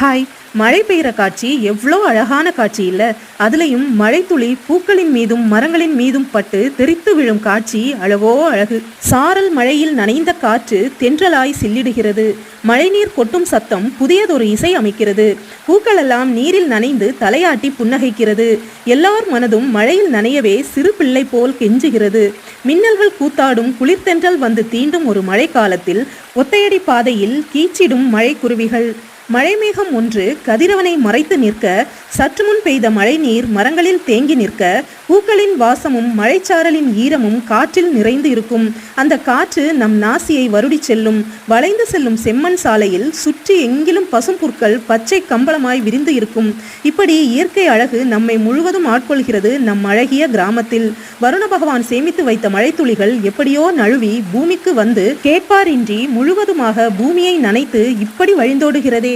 Hi. மழை பெய்கிற காட்சி எவ்வளோ அழகான காட்சி இல்லை. அதுலேயும் மழைத்துளி பூக்களின் மீதும் மரங்களின் மீதும் பட்டு தெரித்து விழும் காட்சி அளவோ அழகு. சாரல் மழையில் நனைந்த காற்று தென்றலாய் சில்லிடுகிறது. மழைநீர் கொட்டும் சத்தம் புதியதொரு இசை அமைக்கிறது. பூக்களெல்லாம் நீரில் நனைந்து தலையாட்டி புன்னகைக்கிறது. எல்லார் மனதும் மழையில் நனையவே சிறு பிள்ளை போல் கெஞ்சுகிறது. மின்னல்கள் கூத்தாடும் குளிர்தென்றல் வந்து தீண்டும் ஒரு மழைக்காலத்தில் ஒத்தையடி பாதையில் கீச்சிடும் மழைக்குருவிகள். மழைமேகம் ஒன்று கதிரவனை மறைத்து நிற்க சற்று முன் பெய்த மழைநீர் மரங்களில் தேங்கி நிற்க பூக்களின் வாசமும் மழைச்சாரலின் ஈரமும் காற்றில் நிறைந்து இருக்கும். அந்த காற்று நம் நாசியை வருடி செல்லும் வளைந்து செல்லும் செம்மண் சாலையில் சுற்றி எங்கிலும் பசும் புற்கள் பச்சை கம்பளமாய் விரிந்து இருக்கும். இப்படி இயற்கை அழகு நம்மை முழுவதும் ஆட்கொள்கிறது நம் அழகிய கிராமத்தில். வருண பகவான் சேமித்து வைத்த மழைத்துளிகள் எப்படியோ நழுவி பூமிக்கு வந்து கேட்பாரின்றி முழுவதுமாக பூமியை நனைத்து இப்படி வழிந்தோடுகிறதே?